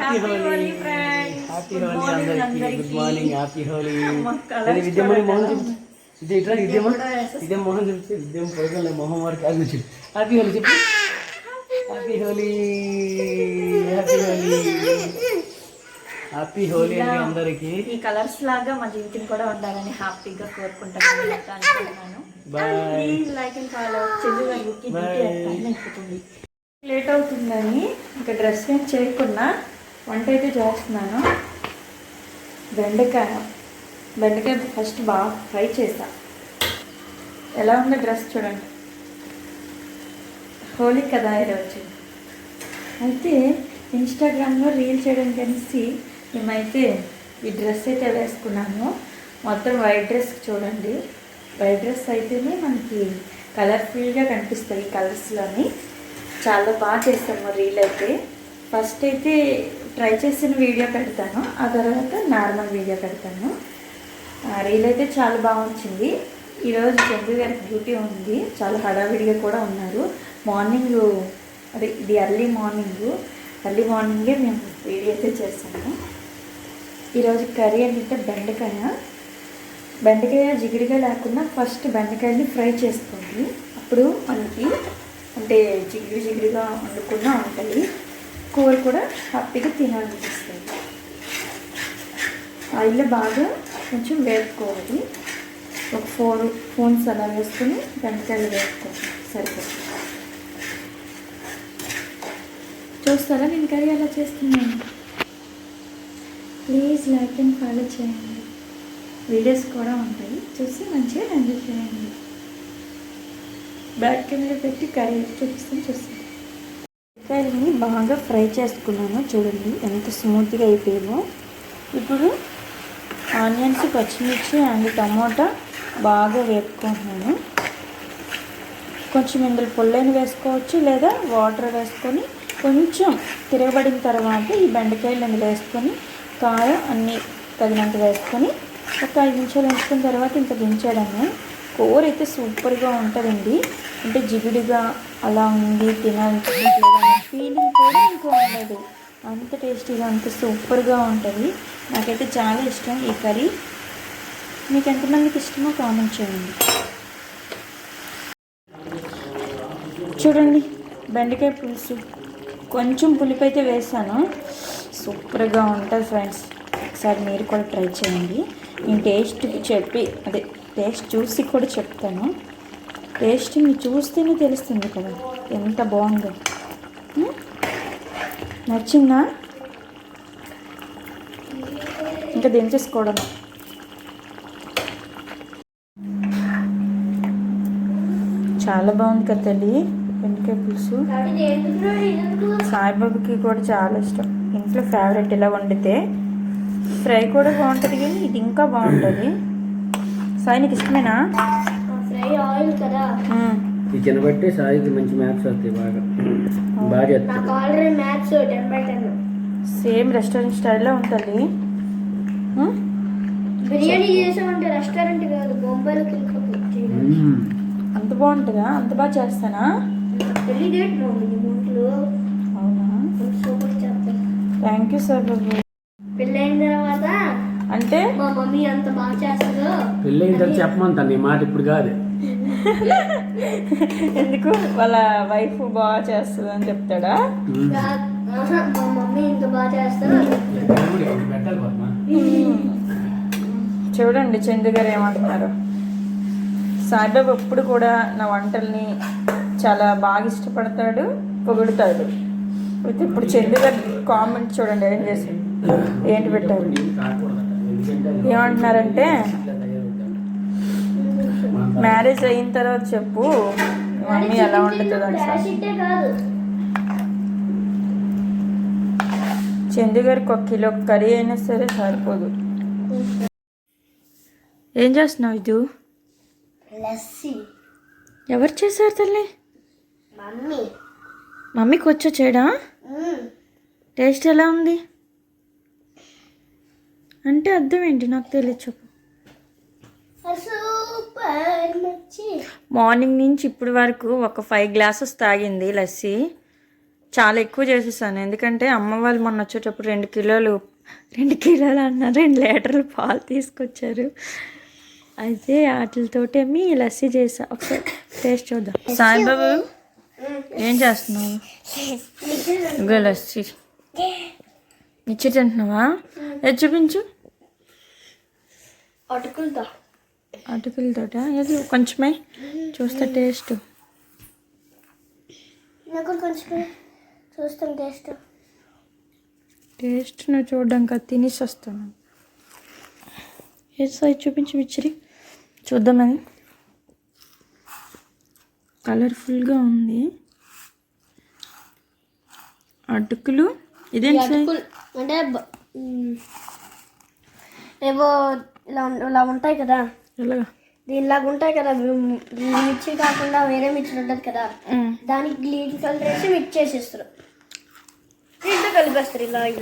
Happy Holi happy Holi అందరికి. Good morning happy Holi అది విద్యమణి మోహన్ ఇది ఇట్లా విద్యమ విద్య మోహన్ చూపించు విద్యం పొరగలే మొహం వరకు అది హ్యాపీ హోలీ చెప్పు. Happy Holi happy Holi happy Holi అండి అందరికి. ఈ కలర్స్ లాగా మా జీవితం కూడా ఉండాలని హ్యాపీగా కోరుకుంటాను. అనుకుంటున్నాను బాయ్ లైక్ అండ్ ఫాలో ఎక్కుతుంది. లేట్ అవుతుందని ఇంకా డ్రెస్ ఏం చేయకుండా వంట అయితే చేస్తున్నాను. బెండకాయ బెండకాయ ఫస్ట్ బాగా ఫ్రై చేసా ఎలా ఉందో డ్రెస్ చూడండి. హోలీ కదా ఈరోజు. అయితే ఇన్స్టాగ్రామ్లో రీల్ చేయడం కలిసి మేమైతే ఈ డ్రెస్ అయితే వేసుకున్నాము. మొత్తం వైట్ డ్రెస్ చూడండి. వైట్ డ్రెస్ అయితేనే మనకి కలర్ఫుల్గా కనిపిస్తాయి కలర్స్లోని. చాలా బాగా చేస్తాము రీల్ అయితే. ఫస్ట్ అయితే ట్రై చేసిన వీడియో పెడతాను ఆ తర్వాత నార్మల్ వీడియో పెడతాను. రీల్ అయితే చాలా బాగా ఈరోజు చంద్రు గారికి డ్యూటీ ఉంది చాలా హడావిడిగా కూడా ఉన్నారు. మార్నింగ్ అదే ఇది ఎర్లీ మార్నింగ్. ఎర్లీ మార్నింగే మేము వీడియో అయితే చేస్తాము. ఈరోజు కర్రీ అంటే బెండకాయ. బెండకాయ జిగిరిగా లేకుండా ఫస్ట్ బెండకాయని ఫ్రై చేసుకోండి. అప్పుడు మనకి అంటే జిగిరి జిగిరిగా వండుకున్నా ఉంటుంది కూర కూడా హ్యాపీగా తినాలనిపిస్తుంది. ఆయిల్ బాగా కొంచెం వేపుకోవాలి. ఒక ఫోర్ ఫోన్స్ అలా వేసుకొని బెండకాయలు వేసుకోవాలి సరిపోతుంది. చూస్తారా నేను కర్రీ అలా చేస్తున్నాను ప్లీజ్ లైక్ అండ్ ఫాలో చేయండి. వీడియోస్ కూడా ఉంటాయి. చూసి మంచిగా ఎంజాయ్ చేయండి. బ్యాక్ కెమెరా పెట్టి కర్రీ చూపిస్తాను చూస్తాను ఉల్లిపాయలని బాగా ఫ్రై చేసుకున్నాను. చూడండి ఎంత స్మూత్గా అయిపోయామో ఇప్పుడు ఆనియన్స్ పచ్చిమిర్చి అండ్ టమోటా బాగా వేపుకుంటున్నాను. కొంచెం ఇందులో పుల్లైన వేసుకోవచ్చు లేదా వాటర్ వేసుకొని కొంచెం తిరగబడిన తర్వాత ఈ బెండకాయలు అందులో వేసుకొని కారం అన్నీ తగినంత వేసుకొని ఒక ఐదు నిమిషాలు ఉంచుకున్న తర్వాత ఇంత దించడమే కూర అయితే సూపర్గా ఉంటుందండి. అంటే జిగుడిగా అలా ఉంది తినాలనిపించట్లేదనే కూడా ఇంకా ఉండదు అంత టేస్టీగా అంత సూపర్గా ఉంటుంది. నాకైతే చాలా ఇష్టం ఈ కర్రీ. మీకు ఎంతమందికి ఇష్టమో కామెంట్ చేయండి. చూడండి బెండకాయ పులుసు. కొంచెం పులుపు అయితే వేసాను. సూపర్గా ఉంటుంది ఫ్రెండ్స్. ఒకసారి మీరు కూడా ట్రై చేయండి. నేను టేస్ట్ చెప్పి అదే టేస్ట్ చూసి కూడా చెప్తాను. టేస్ట్ మీరు చూస్తేనే తెలుస్తుంది కదా ఎంత బాగుందో. నచ్చిందా? ఇంకా దించేసుకోవడం చాలా బాగుంది కదా తల్లి బెండకాయ పులుసు. సాయిబాబాకి కూడా చాలా ఇష్టం. ఇంట్లో ఫేవరెట్ ఇలా వండితే ఫ్రై కూడా బాగుంటుంది కానీ ఇది ఇంకా బాగుంటుంది. సాయి నీకు ఇష్టమేనా? ఫ్రై ఆయిల్ కదా. మ్మ్. కిచెన్ బట్టి సాయికి మంచి మ్యాప్స్ వస్తాయి బాగా. బాగా నాకు already maths ten by ten same restaurant స్టైల్లో ఉంటుంది? బిర్యానీ చేసామంటే రెస్టారెంట్ కాదు మ్మ్. అంత బాగుంటుందా? అంత బాగా చేస్తానా? పెళ్ళి డేట్ బాగుంది ముంట్లో. అవునా? సూపర్ చేస్తాను థ్యాంక్ యూ సార్ బాబు పెళ్ళి అయిన తర్వాత అంటే? మా మమ్మీ అంత బాగా చేస్తుందో పెళ్ళైన తర్వాత చెప్పమంటాను నీ మాట ఇప్పుడు కాదు. ఎందుకు? వాళ్ళ వైఫ్ బాగా చేస్తుంది అని చెప్తాడా చూడండి చందు గారు ఏమంటున్నారు. సాయిబాబు ఎప్పుడు కూడా నా వంటల్ని చాలా బాగా ఇష్టపడతాడు పొగుడుతాడు. అయితే ఇప్పుడు చందు గారు కామెంట్ చూడండి ఏం చేసి ఏంటి పెట్టారు? ఏమంటున్నారంటే మ్యారేజ్ అయిన తర్వాత చెప్పు. మమ్మీ ఎలా కాదు. చందు గారికి ఒక కిలో కర్రీ అయినా సరే సరిపోదు. ఏం చేస్తున్నావు ఇది? లస్సీ. ఎవరు చేశారు తల్లి? మమ్మీ. మమ్మీకి వచ్చా చేయడా టేస్ట్ ఎలా ఉంది? అంటే అర్థం ఏంటి? నాకు తెలియదు చెప్పు. మార్నింగ్ నుంచి ఇప్పటి వరకు ఒక ఫైవ్ గ్లాసెస్ తాగింది లస్సీ. చాలా ఎక్కువ చేసేసాను. ఎందుకంటే అమ్మ వాళ్ళు మొన్న వచ్చేటప్పుడు రెండు కిలోలు రెండు కిలోలు అన్న రెండు లీటర్లు పాలు తీసుకొచ్చారు. అయితే వాటితోటేమి లస్సీ చేసా. ఒకసారి టేస్ట్ చూద్దాం. సాయిబాబు ఏం చేస్తున్నావు? ఇగో లస్సీ. ఇచ్చి తింటున్నావా? చూపించు. అటుకులతో అటుకులతోట ఏది? కొంచెమే? చూస్తే టేస్ట్. చూస్తాం టేస్ట్ టేస్ట్. నువ్వు చూడడానికి అది తినేసి వస్తాను ఏ సాయి? చూపించి మిచ్చరి. చూద్దామని కలర్ఫుల్గా ఉంది. అటుకులు. ఇదేంటి అటుకులు అంటే ఏవో ఇలా ఇలా ఉంటాయి కదా. ఎలాగా? దీనిలాగా ఉంటాయి కదా మిర్చి కాకుండా వేరే మిర్చి ఉంటుంది కదా. దానికి గ్రీన్ కలర్ వేసి మిక్స్ చేసేస్తారు. దీంట్లో కలిపేస్తారు ఇలా ఇలా.